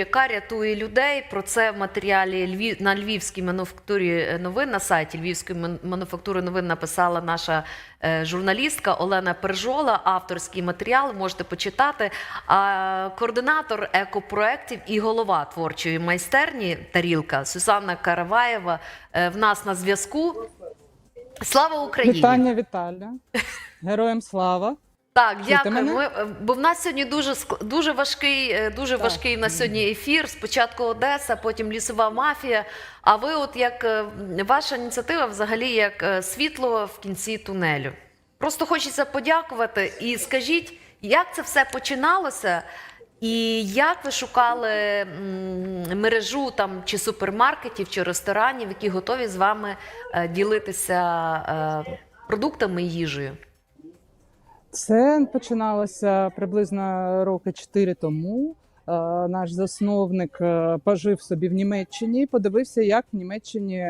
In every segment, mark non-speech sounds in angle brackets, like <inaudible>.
яка рятує людей. Про це в матеріалі на львівській мануфактурі новин на сайті Львівської мануфактури новин написала наша е, журналістка Олена Пержола. Авторський матеріал можете почитати. А координатор екопроєктів і голова творчої майстерні Тарілка Сюзанна Караваєва е, в нас на зв'язку. Слава Україні! Вітання, Віталя. Героям слава. Так, дякую. Ми, е, бо в нас сьогодні дуже дуже важкий, е, дуже Так. важкий на сьогодні ефір. Спочатку Одеса, потім лісова мафія. А ви, от як е, ваша ініціатива, взагалі як світло в кінці тунелю. Просто хочеться подякувати і скажіть, як це все починалося, і як ви шукали мережу там чи супермаркетів, чи ресторанів, які готові з вами ділитися продуктами і їжею? Це починалося приблизно роки чотири тому. Е, Наш засновник е, пожив собі в Німеччині, і подивився, як в Німеччині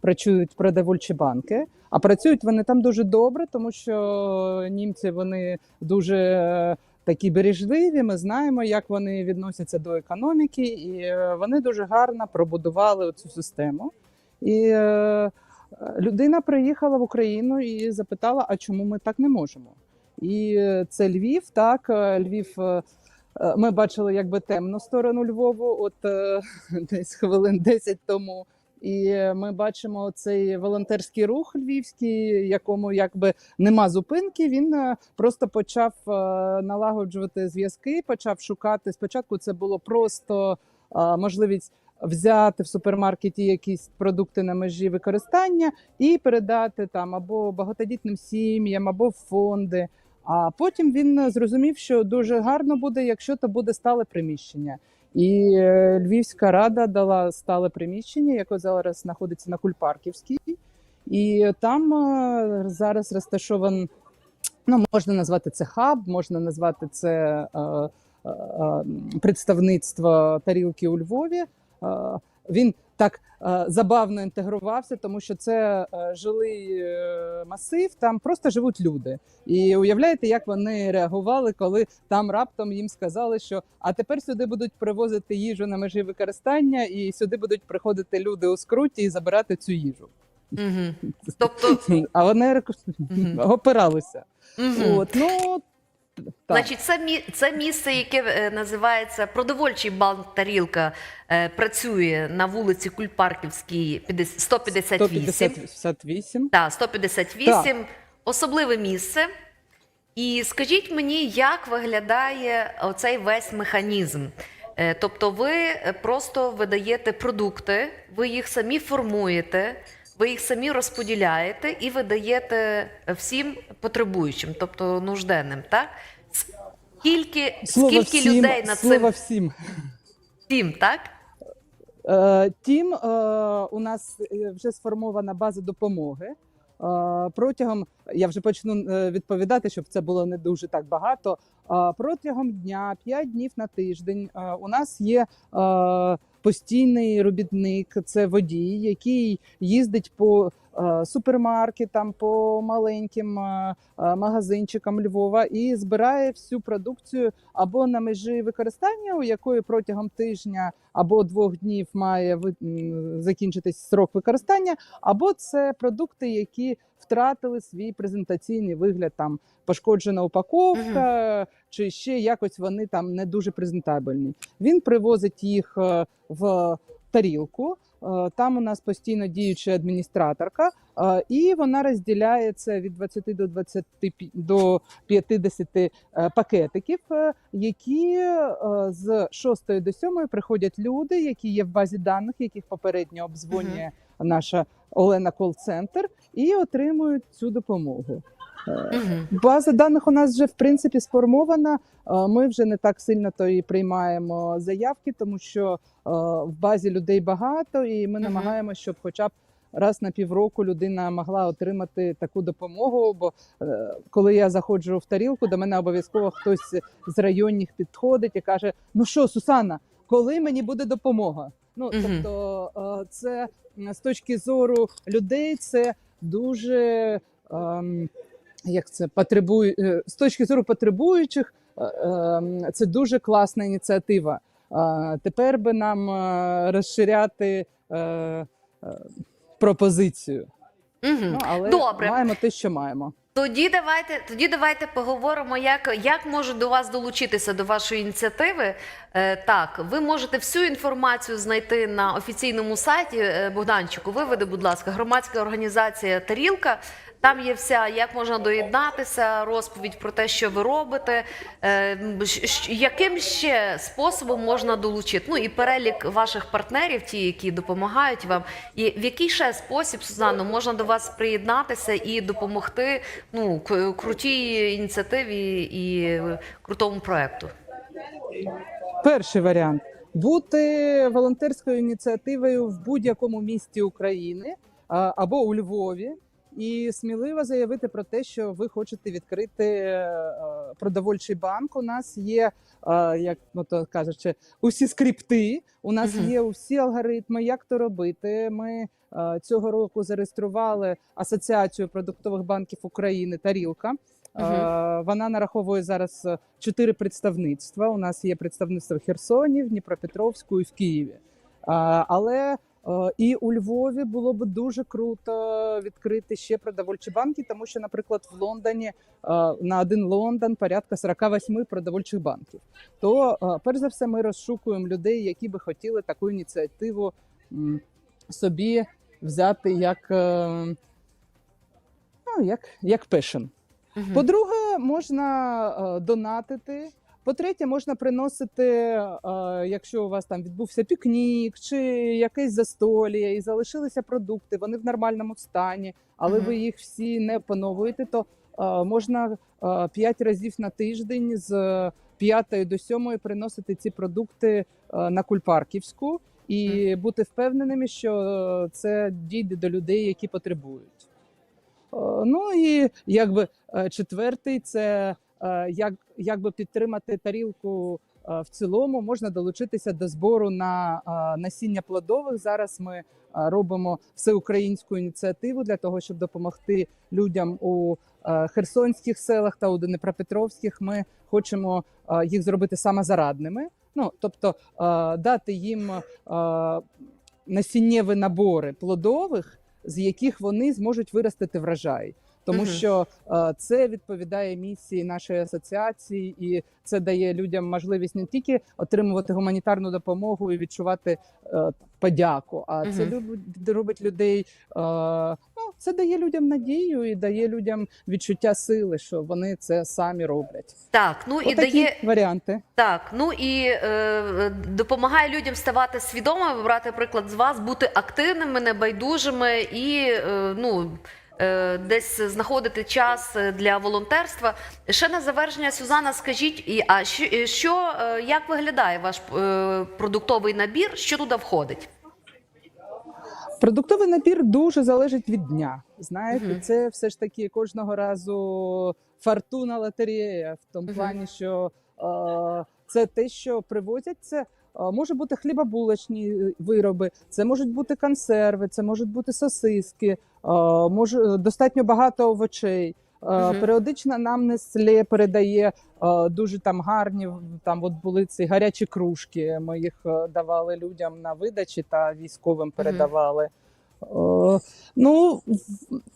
працюють продовольчі банки. А працюють вони там дуже добре, тому що німці вони дуже е, такі бережливі. Ми знаємо, як вони відносяться до економіки, і вони дуже гарно пробудували цю систему. І людина приїхала в Україну і запитала: а чому ми так не можемо? І е, це Львів. Так, е, Львів. е, Ми бачили якби темну сторону Львову, от <laughs> десь хвилин 10 тому. І ми бачимо цей волонтерський рух львівський, якому якби нема зупинки. Він просто почав налагоджувати зв'язки, почав шукати. Спочатку це було просто можливість взяти в супермаркеті якісь продукти на межі використання і передати там або багатодітним сім'ям, або в фонди. А потім він зрозумів, що дуже гарно буде, якщо це буде стале приміщення. І е, Львівська рада дала стале приміщення, яке зараз знаходиться на Кульпарківській, і там е, зараз розташован. Ну, можна назвати це хаб, можна назвати це е, е, е, представництво тарілки у Львові. Е, Він так е, забавно інтегрувався, тому що це е, жилий е, масив, там просто живуть люди. І уявляєте, як вони реагували, коли там раптом їм сказали, що а тепер сюди будуть привозити їжу на межі використання, і сюди будуть приходити люди у скруті і забирати цю їжу. Угу. <laughs> Тобто, А вони опиралися. угу. От, ну. Значить, це, мі- це місце, яке е, називається продовольчий банк Тарілка, е, працює на вулиці Кульпарківській 158. 158. Так, 158. Особливе місце. І скажіть мені, як виглядає оцей весь механізм? Е, Тобто, ви е, просто видаєте продукти, ви їх самі формуєте, ви їх самі розподіляєте і видаєте всім потребуючим, тобто нужденним, так? Скільки, Слово скільки всім, людей на слово всім. всім, так? Е, Тім, е, у нас е, вже сформована база допомоги. Е, Протягом я вже почну е, відповідати, щоб це було не дуже так багато. Е, Протягом дня, 5 днів на тиждень, е, у нас є е, постійний робітник, це водій, який їздить по е, супермаркетам, по маленьким е, е, магазинчикам Львова і збирає всю продукцію або на межі використання, у якої протягом тижня або двох днів має закінчитись срок використання, або це продукти, які втратили свій презентаційний вигляд, там пошкоджена упаковка, чи ще якось вони там не дуже презентабельні. Він привозить їх е, в тарілку. Е, Там у нас постійно діюча адміністраторка, е, і вона розділяє це від 20 до 20 до 50 е, пакетиків, які з 6 до 7 приходять люди, які є в базі даних, яких попередньо обдзвонює наша Олена Кол-центр, і отримують цю допомогу. Е, Угу. База даних у нас вже в принципі сформована. Е, Ми вже не так сильно то і приймаємо заявки, тому що е, в базі людей багато, і ми намагаємося, щоб хоча б раз на півроку людина могла отримати таку допомогу. Бо е, коли я заходжу в тарілку, до мене обов'язково хтось з районних підходить і каже: Ну що, Сусана, коли мені буде допомога? Ну тобто, е, це з точки зору людей, це дуже. ем, як це потребує е, з точки зору потребуючих, е, ем, це дуже класна ініціатива. Тепер би нам е, розширяти е, е, пропозицію. Угу. Ну, але Добре. маємо те, що маємо. Тоді давайте, тоді давайте поговоримо, як, як можуть до вас долучитися до вашої ініціативи. Е, так, ви можете всю інформацію знайти на офіційному сайті е, Богданчику. Виведи, будь ласка, громадська організація Тарілка. Там є вся, як можна доєднатися, розповідь про те, що ви робите, е, яким ще способом можна долучити. Ну і перелік ваших партнерів, ті, які допомагають вам. І в який ще спосіб, Сузанно, можна до вас приєднатися і допомогти ну, крутій ініціативі і крутому проекту? Перший варіант бути волонтерською ініціативою в будь-якому місті України або у Львові. І сміливо заявити про те, що ви хочете відкрити е, продовольчий банк. У нас є, е, як ну то кажучи, усі скрипти. У нас є усі алгоритми, як то робити. Ми е, цього року зареєстрували асоціацію продуктових банків України Тарілка. Е, Мгм. Вона нараховує зараз чотири представництва. У нас є представництво в Херсоні, в Дніпропетровську і в Києві. Але і у Львові було б дуже круто відкрити ще продовольчі банки, тому що, наприклад, в Лондоні е, на один Лондон порядка 48 продовольчих банків. То, е, перш за все, ми розшукуємо людей, які би хотіли таку ініціативу собі взяти як, е, ну, як, як пешен. Мгм. По-друге, можна е, донатити. По-третє, можна приносити, е, якщо у вас там відбувся пікнік чи якесь застоліє, і залишилися продукти, вони в нормальному стані, але ви їх всі не поновуєте, то е, можна е, п'ять разів на тиждень з п'ятої до сьомої приносити ці продукти е, на Кульпарківську і бути впевненими, що е, це дійде до людей, які потребують. Е, Ну і якби е, четвертий це е, як, якби підтримати тарілку е, в цілому, можна долучитися до збору на е, насіння плодових. Зараз ми робимо всеукраїнську ініціативу для того, щоб допомогти людям у херсонських селах та у Дніпропетровських. Ми хочемо їх зробити самозарадними. Ну тобто дати їм насіннєві набори плодових, з яких вони зможуть виростити врожай. Тому Мгм. що е, це відповідає місії нашої асоціації, і це дає людям можливість не тільки отримувати гуманітарну допомогу і відчувати е, подяку, а це Мгм. робить людей. Е, ну, це дає людям надію і дає людям відчуття сили, що вони це самі роблять. Так, ну і Отакі дає варіанти. Так, ну і е, допомагає людям ставати свідомими, брати приклад з вас, бути активними, небайдужими і е, ну. Е, Десь знаходити час е, для волонтерства. Ще на завершення, Сюзанна, скажіть, а що, е, як виглядає ваш продуктовий набір? Що туди входить? Продуктовий набір дуже залежить від дня. Знаєте, Мгм. це все ж таки кожного разу фортуна лотерея, в тому Мгм. плані, що е, це те, що привозять. Це може бути хлібобулочні е, вироби, це можуть бути консерви, це можуть бути сосиски, е, може достатньо багато овочей. Uh -huh. Періодично нам Несле передає е, дуже там гарні. Там от були ці гарячі кружки. Ми їх е, давали людям на видачі та військовим передавали. Е, Ну,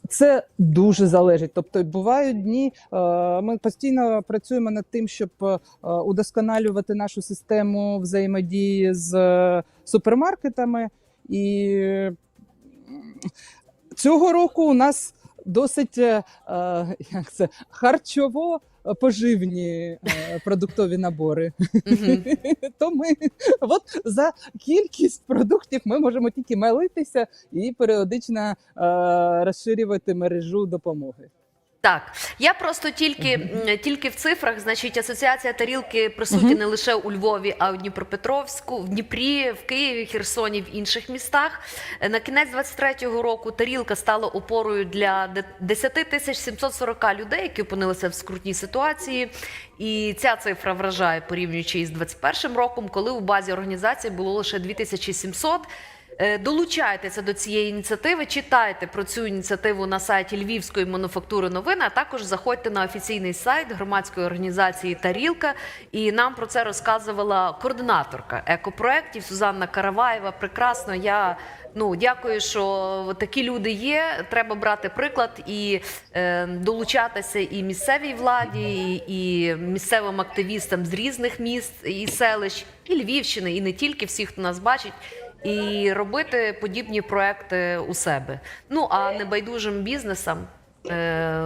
це дуже залежить. Тобто бувають дні. е, Ми постійно працюємо над тим, щоб е, удосконалювати нашу систему взаємодії з е, супермаркетами. І цього року у нас досить е, е, як це харчово поживні е, продуктові набори. <laughs> То ми от за кількість продуктів ми можемо тільки молитися і періодично е, розширювати мережу допомоги. Так, я просто тільки, тільки в цифрах, значить, асоціація тарілки присутні Мгм. не лише у Львові, а у Дніпропетровську, в Дніпрі, в Києві, Херсоні, в інших містах. Е, На кінець 23-го року тарілка стала опорою для де- 10 тисяч 740 людей, які опинилися в скрутній ситуації. І ця цифра вражає порівнюючи із 21 роком, коли у базі організації було лише 2700. Е, Долучайтеся до цієї ініціативи, читайте про цю ініціативу на сайті Львівської мануфактури новини. А також заходьте на офіційний сайт громадської організації Тарілка. І нам про це розказувала координаторка екопроєктів Сузанна Караваєва. Прекрасно. Я ну дякую, що такі люди є. Треба брати приклад і е, долучатися і місцевій владі, і, і місцевим активістам з різних міст і селищ, і Львівщини, і не тільки всіх, хто нас бачить. І робити подібні проекти у себе. Ну а небайдужим бізнесам, е,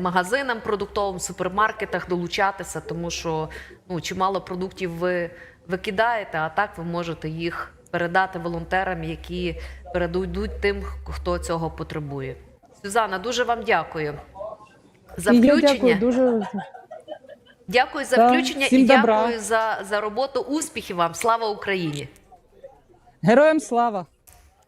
магазинам продуктовим, супермаркетах долучатися, тому що ну, чимало продуктів ви викидаєте, а так ви можете їх передати волонтерам, які передадуть тим, хто цього потребує. Сюзанна, дуже вам дякую за включення. дякую дуже. Дякую за включення всім і добра. дякую за, за роботу. Успіхів вам! Слава Україні! Героям слава!